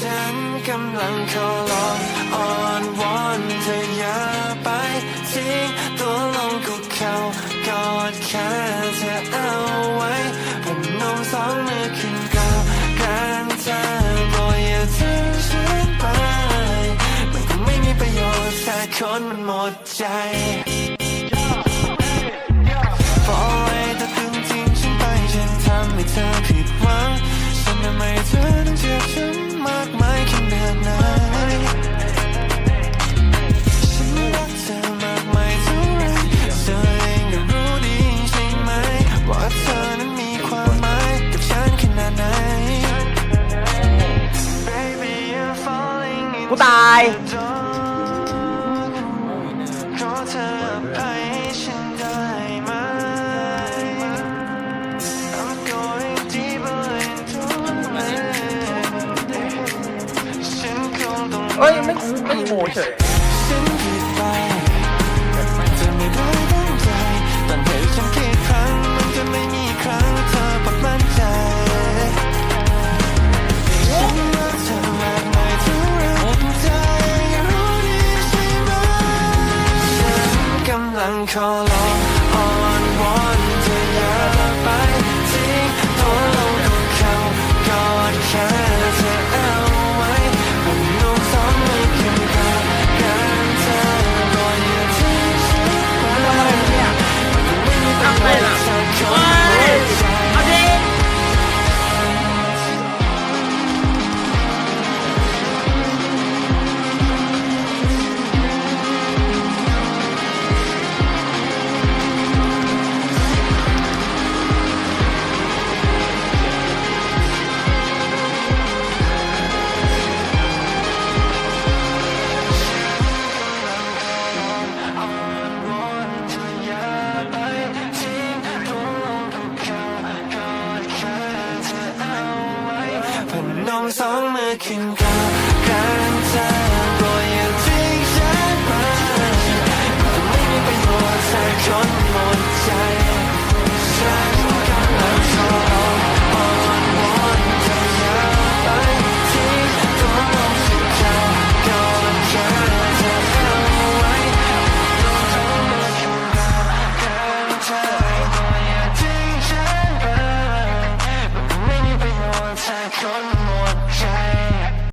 ฉันกำลังขอร้องอ่อนวอนเธออย่าไปทิ้งตัวลงกุกเข่ากอดแค่เธอเอาไว้ผมนมสองมือขึ้นกล่าวการเธอบอกอย่าทิ้งฉันไป มันก็ไม่มีประโยชน์แต่คนมันหมดใจ กูตาย เอ้ย ไม่ไม่โมเฉย Calling. ดมสองมือขึ้นกล่าวการันตี